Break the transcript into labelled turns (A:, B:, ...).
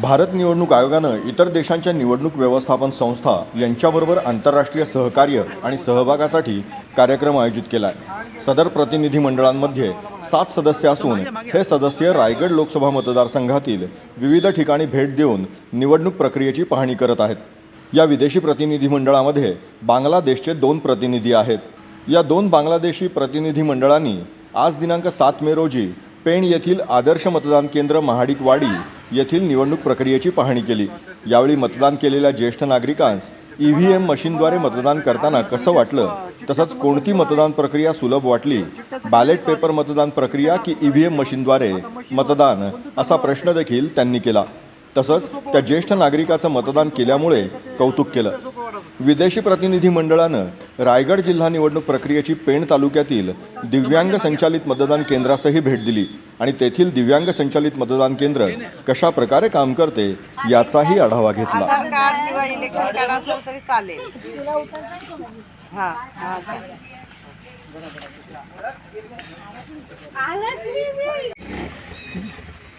A: भारत निवडणूक आयोगानं इतर देशांच्या निवडणूक व्यवस्थापन संस्था यांच्याबरोबर आंतरराष्ट्रीय सहकार्य आणि सहभागासाठी कार्यक्रम आयोजित केला आहे सदर प्रतिनिधी मंडळांमध्ये सात सदस्य असून हे सदस्य रायगड लोकसभा मतदारसंघातील विविध ठिकाणी भेट देऊन निवडणूक प्रक्रियेची पाहणी करत आहेत. या विदेशी प्रतिनिधी मंडळामध्ये बांगलादेशचे दोन प्रतिनिधी आहेत. या दोन बांगलादेशी प्रतिनिधी मंडळांनी आज दिनांक सात मे रोजी पेण येथील आदर्श मतदान केंद्र महाडिकवाडी येथील निवडणूक प्रक्रियेची पाहणी केली. यावेळी मतदान केलेल्या ज्येष्ठ नागरिकांस ई व्ही एम मशीनद्वारे मतदान करताना कसं वाटलं? तसंच कोणती मतदान प्रक्रिया सुलभ वाटली? बॅलेट पेपर मतदान प्रक्रिया की ई व्ही एम मशीनद्वारे मतदान? असा प्रश्न देखील त्यांनी केला. तसंच त्या ज्येष्ठ नागरिकाचं मतदान केल्यामुळे कौतुक केलं. विदेशी प्रतिनिधी मंडळानं रायगड जिल्हा निवडणूक प्रक्रियेची पेण तालुक्यातील दिव्यांग संचालित मतदान केंद्रासही भेट दिली. आणि तेथील दिव्यांग संचालित मतदान केंद्र कशा प्रकारे काम करते याचाही आढावा घेतला.
B: कार्ड